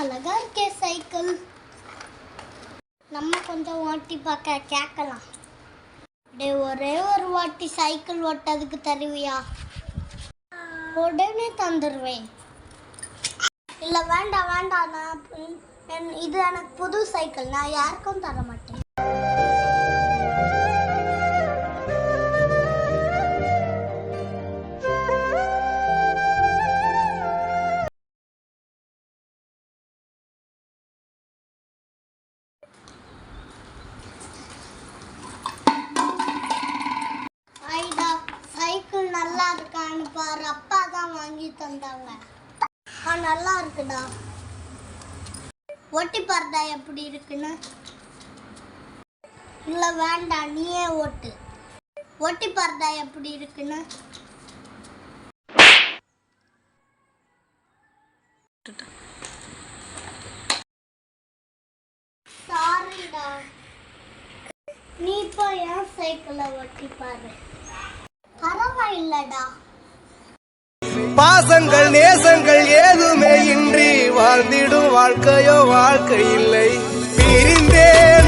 அழகாக இருக்கே சைக்கிள். நம்ம கொஞ்சம் ஓட்டி பார்க்க கேட்கலாம். டே ஒரே ஒரு வாட்டி சைக்கிள் ஓட்டதுக்கு தருவியா? உடனே தந்துடுவேன் இல்லை வேண்டாம் வேண்டாம் நான் இது எனக்கு புது சைக்கிள். நான் யாருக்கும் தர மாட்டேன் நல்லா இருக்கான்னு பாரு. அப்பா தான் வாங்கி தந்தாங்க. ஆ நல்லா இருக்குடா. ஒட்டி பாருடா எப்படி இருக்குன்னு. இல்லை வேண்டாம் நீயே ஓட்டு. ஒட்டி பாருடா எப்படி இருக்குன்னு. சாரிடா நீ இப்போ என் சைக்கிளை ஒட்டி பாரு? இல்லடா. பாசங்கள் நேசங்கள் ஏதுமே இன்றி வாழ்ந்திடும் வாழ்க்கையோ வாழ்க்கை இல்லை. பிரிந்தேன்